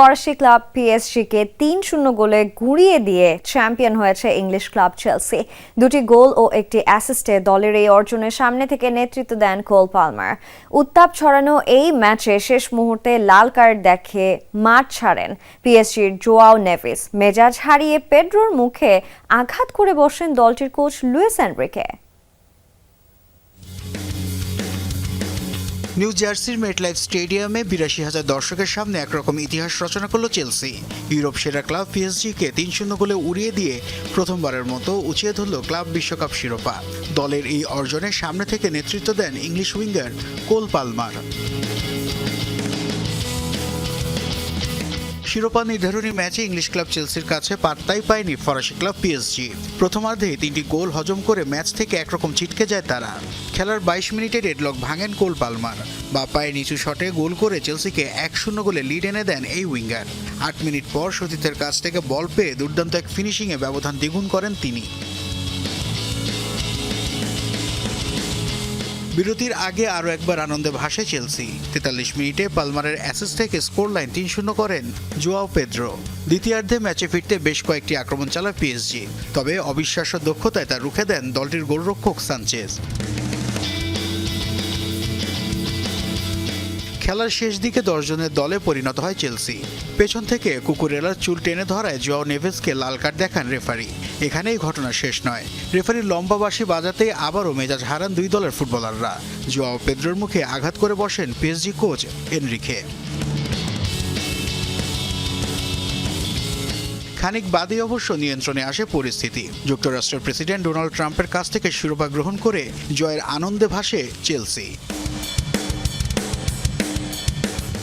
ফরাসি ক্লাব পিএসজিকে তিন শূন্য গোলে ঘুরিয়ে দিয়ে চ্যাম্পিয়ন হয়েছে ইংলিশ ক্লাব চেলসি। দুটি গোল ও একটি অ্যাসিস্টে দলের এই অর্জনের সামনে থেকে নেতৃত্ব দেন কোল পালমার। উত্তাপ ছড়ানো এই ম্যাচে শেষ মুহূর্তে লাল কার্ড দেখে মাঠ ছাড়েন পিএসজির জোয়াও নেভিস মেজাজ হারিয়ে পেড্রোর মুখে আঘাত করে বসেন দলটির কোচ লুইস এনরিকে। নিউ জার্সির মেটলাইফ স্টেডিয়ামে বিরাশি হাজার দর্শকের সামনে একরকম ইতিহাস রচনা করল চেলসি ইউরোপ সেরা ক্লাব পিএসজিকে তিন শূন্য গোলে উড়িয়ে দিয়ে প্রথমবারের মতো উঁচিয়ে ধরল ক্লাব বিশ্বকাপ শিরোপা। দলের এই অর্জনে সামনে থেকে নেতৃত্ব দেন ইংলিশ উইঙ্গার কোল পালমার। শিরোপা নির্ধারণী ম্যাচে ইংলিশ ক্লাব চেলসির কাছে পাত্তাই পায়নি ফরাসি ক্লাব পিএসজি প্রথমার্ধে তিনটি গোল হজম করে ম্যাচ থেকে একরকম ছিটকে যায় তারা। খেলার বাইশ মিনিটে ডেডলক ভাঙেন কোল পালমার। বা পায়ে নিচু শটে গোল করে চেলসিকে এক শূন্য গোলে লিড এনে দেন এই উইঙ্গার। আট মিনিট পর সতীর্থের কাছ থেকে বল পেয়ে দুর্দান্ত এক ফিনিশিংয়ে ব্যবধান দ্বিগুণ করেন তিনি। বিরতির আগে আরও একবার আনন্দে ভাসে চেলসি। তেতাল্লিশ মিনিটে পালমারের অ্যাসেস থেকে স্কোর লাইন তিন শূন্য করেন জোয়াও পেদ্রো। দ্বিতীয়ার্ধে ম্যাচে ফিরতে বেশ কয়েকটি আক্রমণ চালায় পিএসজি। তবে অবিশ্বাস্য দক্ষতায় তা রুখে দেন দলটির গোলরক্ষক সানচেজ। খেলার শেষ দিকে দশজনের দলে পরিণত হয় চেলসি। পেছন থেকে কুকুরেলার চুল টেনে ধরায় জোয়াও নেভেসকে লাল কার্ড দেখান রেফারি। এখানেই ঘটনা শেষ নয়। রেফারির লম্বা বাঁশি বাজাতে আবারও মেজাজ হারান দুই দলের ফুটবলাররা। জোয়াও পেদ্রোর মুখে আঘাত করে বসেন পিএসজি কোচ এনরিখে খানিক বাদে অবশ্য নিয়ন্ত্রণে আসে পরিস্থিতি। যুক্তরাষ্ট্রের প্রেসিডেন্ট ডোনাল্ড ট্রাম্পের কাছ থেকে শিরোপা গ্রহণ করে জয়ের আনন্দে ভাসে চেলসি।